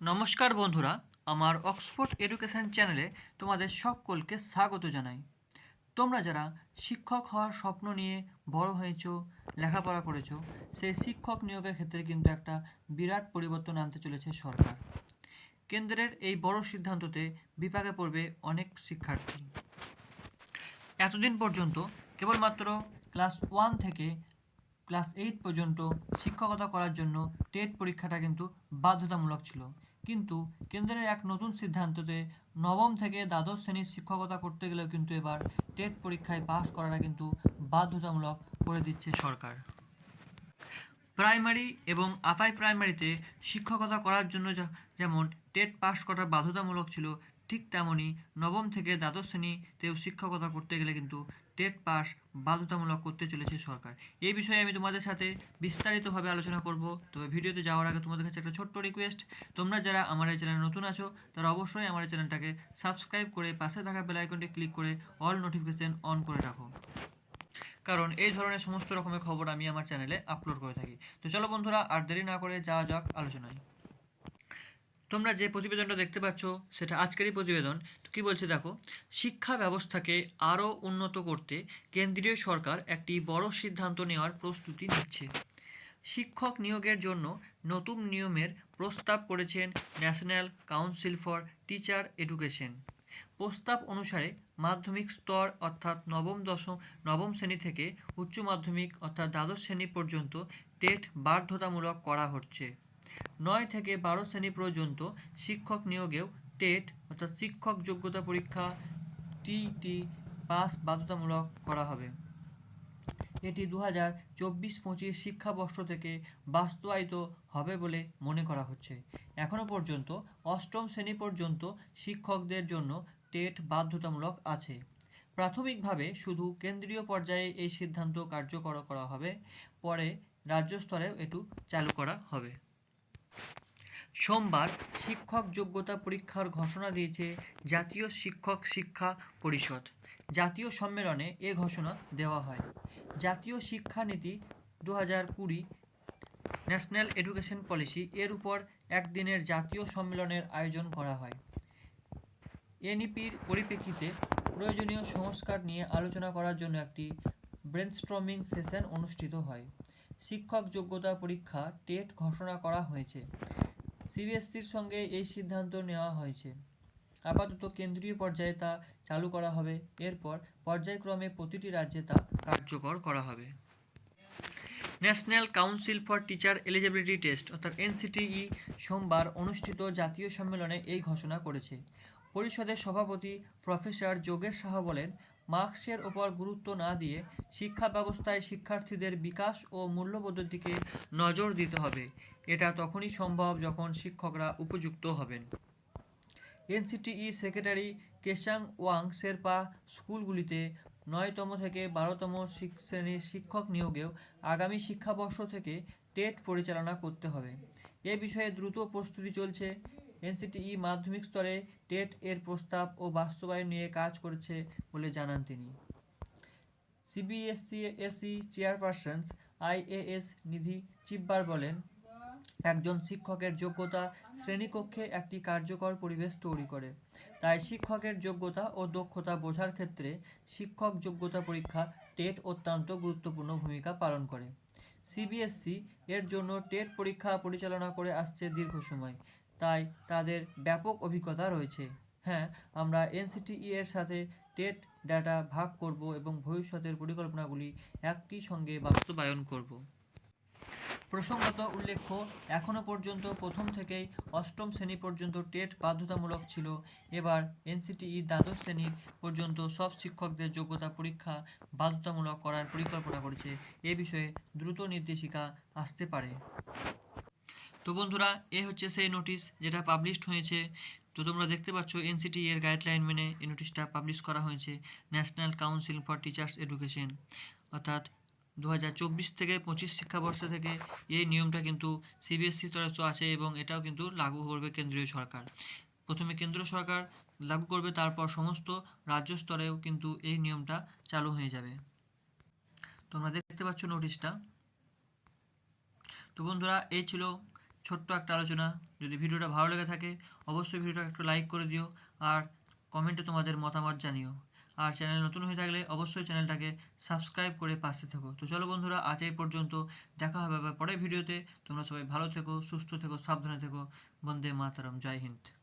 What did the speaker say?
নমস্কার বন্ধুরা, আমার অক্সফোর্ড এডুকেশন চ্যানেলে তোমাদের সকলকে স্বাগত জানাই। তোমরা যারা শিক্ষক হওয়ার স্বপ্ন নিয়ে বড় হয়েছো, লেখাপড়া করেছ, সেই শিক্ষক নিয়োগের ক্ষেত্রে কিন্তু একটা বিরাট পরিবর্তন আনতে চলেছে সরকার। কেন্দ্রের এই বড় সিদ্ধান্ততে বিপাকে পড়বে অনেক শিক্ষার্থী। এতদিন পর্যন্ত কেবলমাত্র ক্লাস ওয়ান থেকে ক্লাস এইট পর্যন্ত শিক্ষকতা করার জন্য টেট পরীক্ষাটা কিন্তু বাধ্যতামূলক ছিল। কিন্তু কেন্দ্রের এক নতুন সিদ্ধান্ততে নবম থেকে দ্বাদশ শ্রেণির শিক্ষকতা করতে গেলেও কিন্তু এবার টেট পরীক্ষায় পাশ করাটা কিন্তু বাধ্যতামূলক করে দিচ্ছে সরকার। প্রাইমারি এবং আপাই প্রাইমারিতে শিক্ষকতা করার জন্য যেমন টেট পাস করা বাধ্যতামূলক ছিল ঠিক তেমনই নবম থেকে দ্বাদশ শ্রেণীতেও শিক্ষকতা করতে গেলে কিন্তু টেট পাস বাধ্যতামূলক করতে চলেছে সরকার। এই বিষয়ে আমি তোমাদের সাথে বিস্তারিতভাবে আলোচনা করব। তবে ভিডিওতে যাওয়ার আগে তোমাদের কাছে একটা ছোট্ট রিকোয়েস্ট তোমরা যারা আমার এই চ্যানেলে নতুন আছো, তারা অবশ্যই আমার এই চ্যানেলটাকে সাবস্ক্রাইব করে পাশে থাকা বেল আইকনটি ক্লিক করে অল নোটিফিকেশন অন করে রাখো। কারণ এই ধরনের সমস্ত রকমের খবর আমি আমার চ্যানেলে আপলোড করে থাকি। তো চলো বন্ধুরা, আর দেরি না করে যাওয়া যাক আলোচনায়। তোমরা যে প্রতিবেদনটা দেখতে পাচ্ছ, সেটা আজকেরই প্রতিবেদন। তো কী বলছে দেখো, শিক্ষা ব্যবস্থাকে আরও উন্নত করতে কেন্দ্রীয় সরকার একটি বড় সিদ্ধান্ত নেওয়ার প্রস্তুতি নিচ্ছে। শিক্ষক নিয়োগের জন্য নতুন নিয়মের প্রস্তাব করেছেন national council for teacher education প্রস্তাব অনুসারে মাধ্যমিক স্তর অর্থাৎ নবম দশম, নবম শ্রেণি থেকে উচ্চ মাধ্যমিক অর্থাৎ দ্বাদশ শ্রেণি পর্যন্ত টেট বাধ্যতামূলক করা হচ্ছে। নয় থেকে বারো শ্রেণি পর্যন্ত শিক্ষক নিয়োগেও টেট, অর্থাৎ শিক্ষক যোগ্যতা পরীক্ষা টিটি পাস বাধ্যতামূলক করা হবে। এটি দু হাজার চব্বিশ পঁচিশ শিক্ষাবর্ষ থেকে বাস্তবায়িত হবে বলে মনে করা হচ্ছে। এখনও পর্যন্ত অষ্টম শ্রেণি পর্যন্ত শিক্ষকদের জন্য টেট বাধ্যতামূলক আছে। প্রাথমিকভাবে শুধু কেন্দ্রীয় পর্যায়ে এই সিদ্ধান্ত কার্যকর করা হবে, পরে রাজ্য স্তরেও এটু চালু করা হবে। সোমবার শিক্ষক যোগ্যতা পরীক্ষার ঘোষণা দিয়েছে জাতীয় শিক্ষক শিক্ষা পরিষদ। জাতীয় সম্মেলনে এ ঘোষণা দেওয়া হয়। জাতীয় শিক্ষানীতি দু হাজার কুড়ি ন্যাশনাল এডুকেশন পলিসি এর উপর একদিনের জাতীয় সম্মেলনের আয়োজন করা হয়। এনইপির পরিপ্রেক্ষিতে প্রয়োজনীয় সংস্কার নিয়ে আলোচনা করার জন্য একটি ব্রেনস্ট্রমিং সেশন অনুষ্ঠিত হয়। শিক্ষক যোগ্যতা পরীক্ষা টেট ঘোষণা করা হয়েছে। সিবিএসসির সঙ্গে এই সিদ্ধান্ত নেওয়া হয়েছে। আপাতত কেন্দ্রীয় পর্যায়ে তা চালু করা হবে। এরপর পর্যায়ক্রমে প্রতিটি রাজ্যে তা কার্যকর করা হবে। National council for teacher eligibility test, অর্থাৎ এনসিটিই, সোমবার অনুষ্ঠিত জাতীয় সম্মেলনে এই ঘোষণা করেছে। পরিষদের সভাপতি প্রফেসর যোগেশ সাহা বলেন মার্কসের ওপর গুরুত্ব না দিয়ে শিক্ষা ব্যবস্থায় শিক্ষার্থীদের বিকাশ ও মূল্যবোধের দিকে নজর দিতে হবে। এটা তখনই সম্ভব যখন শিক্ষকরা উপযুক্ত হবেন। এনসিটিই সেক্রেটারি কেশাং ওয়াং শেরপা স্কুলগুলিতে নয়তম থেকে বারোতম শ্রেণির শিক্ষক নিয়োগেও আগামী শিক্ষাবর্ষ থেকে টেট পরিচালনা করতে হবে। এ বিষয়ে দ্রুত প্রস্তুতি চলছে। এনসিটিই মাধ্যমিক স্তরে টেট এর প্রস্তাব ও বাস্তবায়ন নিয়ে কাজ করেছে বলে জানান তিনি। CBSC AC chairperson IAS Nidhi Chhibber বলেন, একজন শিক্ষকের যোগ্যতা শ্রেণীকক্ষে একটি কার্যকর পরিবেশ তৈরি করে। তাই শিক্ষকের যোগ্যতা ও দক্ষতা বোঝার ক্ষেত্রে শিক্ষক যোগ্যতা পরীক্ষা টেট অত্যন্ত গুরুত্বপূর্ণ ভূমিকা পালন করে। সিবিএসসি এর জন্য টেট পরীক্ষা পরিচালনা করে আসছে দীর্ঘ সময়। তাই তাদের ব্যাপক অভিজ্ঞতা রয়েছে। হ্যাঁ আমরা এনসিটিই এর সাথে টেট ডাটা ভাগ করব এবং ভবিষ্যতের পরিকল্পনাগুলি একই সঙ্গে বাস্তবায়ন করব। প্রসঙ্গত উল্লেখ্য এখনও পর্যন্ত প্রথম থেকেই অষ্টম শ্রেণি পর্যন্ত টেট বাধ্যতামূলক ছিল। এবার এনসিটিই দ্বাদশ শ্রেণি পর্যন্ত সব শিক্ষকদের যোগ্যতা পরীক্ষা বাধ্যতামূলক করার পরিকল্পনা করেছে। এ বিষয়ে দ্রুত নির্দেশিকা আসতে পারে। তো বন্ধুরা, এ হচ্ছে সেই নোটিশ যেটা পাবলিশড হয়েছে। তো তোমরা দেখতে পাচ্ছ এনসিটি এর গাইডলাইন মেনে এই নোটিশটা পাবলিশ করা হয়েছে national council for teachers education অর্থাৎ দু হাজার চব্বিশ থেকে পঁচিশ শিক্ষাবর্ষ থেকে এই নিয়মটা কিন্তু সিবিএসসি স্তরে তো আছে এবং এটাও কিন্তু লাগু করবে কেন্দ্রীয় সরকার। প্রথমে কেন্দ্র সরকার লাগু করবে, তারপর সমস্ত রাজ্য স্তরেও কিন্তু এই নিয়মটা চালু হয়ে যাবে। তোমরা দেখতে পাচ্ছ নোটিশটা তো বন্ধুরা, এই ছিল ছোট্ট একটা আলোচনা। যদি ভিডিওটা ভালো লেগে থাকে, অবশ্যই ভিডিওটা একটু লাইক করে দিও আর কমেন্টে তোমাদের মতামত জানিও। আর চ্যানেল নতুন হয়ে থাকলে অবশ্যই চ্যানেলটাকে সাবস্ক্রাইব করে পাশে থেকো। তো চলো বন্ধুরা, আজ এই পর্যন্ত। দেখা হবে আবার পরের ভিডিওতে। তোমরা সবাই ভালো থেকো, সুস্থ থেকো, সাবধানে থেকো। বন্দে মাতারম। জয় হিন্দ।